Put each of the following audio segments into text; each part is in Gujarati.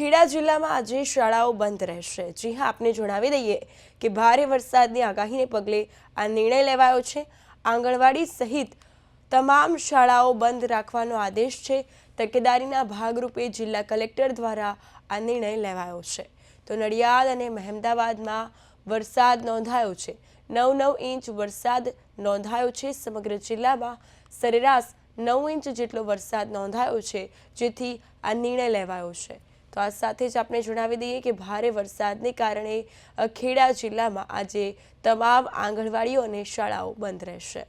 ખેડા જિલ્લામાં આજે શાળાઓ બંધ રહેશે. જી હા, આપને જણાવી દઈએ કે ભારે વરસાદની આગાહીને પગલે આ નિર્ણય લેવાયો છે. આંગણવાડી સહિત તમામ શાળાઓ બંધ રાખવાનો આદેશ છે. તકેદારીના ભાગરૂપે જિલ્લા કલેક્ટર દ્વારા આ નિર્ણય લેવાયો છે. તો નડિયાદ અને મહેમદાવાદમાં વરસાદ નોંધાયો છે. નવ નવ ઇંચ વરસાદ નોંધાયો છે. સમગ્ર જિલ્લામાં સરેરાશ નવ ઇંચ જેટલો વરસાદ નોંધાયો છે, જેથી આ નિર્ણય લેવાયો છે. તો આ સાથે જ આપણે જણાવી દઈએ કે ભારે વરસાદને કારણે ખેડા જિલ્લામાં આજે તમામ આંગણવાડીઓ અને શાળાઓ બંધ રહેશે.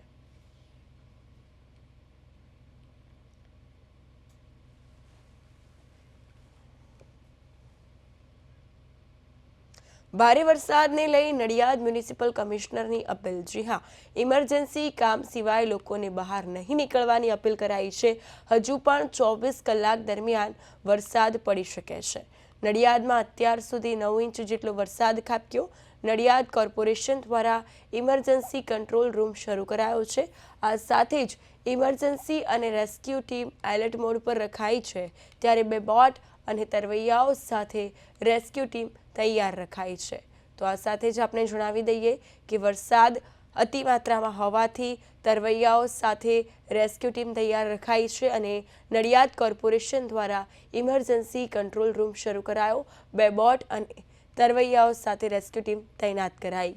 ભારે વરસાદને લઈ નડિયાદ મ્યુનિસિપલ કમિશનરની અપીલ. જી હા, ઇમરજન્સી કામ સિવાય લોકોને બહાર નહીં નીકળવાની અપીલ કરાઈ છે. હજુ પણ ચોવીસ કલાક દરમિયાન વરસાદ પડી શકે છે. નડિયાદમાં અત્યાર સુધી નવ ઇંચ જેટલો વરસાદ ખાબક્યો. નડિયાદ કોર્પોરેશન દ્વારા ઇમરજન્સી કંટ્રોલ રૂમ શરૂ કરાયો છે. આ સાથે જ ઇમરજન્સી અને રેસ્ક્યુ ટીમ એલર્ટ મોડ પર રખાઈ છે. ત્યારે બે બોટ અને તરવૈયાઓ સાથે રેસ્ક્યુ ટીમ તૈયાર રખાઈ છે તો આ સાથે જ આપણે જણાવી દઈએ કે વરસાદ અતિ માત્રામાં હોવાથી તરવૈયાઓ સાથે રેસ્ક્યુ ટીમ તૈયાર રખાઈ છે અને નડિયાદ કોર્પોરેશન દ્વારા ઇમરજન્સી કંટ્રોલ રૂમ શરૂ કરાયો બે બોટ અને તરવૈયાઓ સાથે રેસ્ક્યુ ટીમ તૈનાત કરાઈ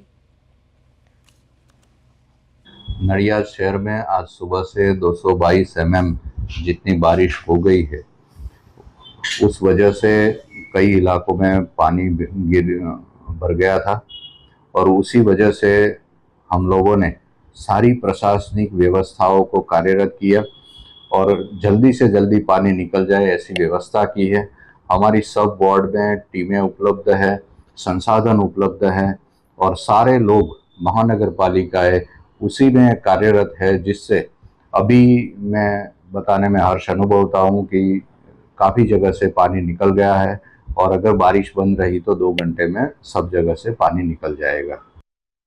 नडियाद शहर में आज सुबह से 222 एमएम जितनी बारिश हो गई है उस वजह से कई इलाकों में पानी गिर भर गया था और उसी वजह से हम लोगों ने सारी प्रशासनिक व्यवस्थाओं को कार्यरत किया और जल्दी से जल्दी पानी निकल जाए ऐसी व्यवस्था की है। हमारी सब वार्ड में टीमें उपलब्ध है, संसाधन उपलब्ध है और सारे लोग महानगर पालिकाएँ उसी में कार्यरत है, जिससे अभी मैं बताने में हर्ष अनुभवता हूँ कि काफ़ी जगह से पानी निकल गया है और अगर बारिश बंद रही तो दो घंटे में सब जगह से पानी निकल जाएगा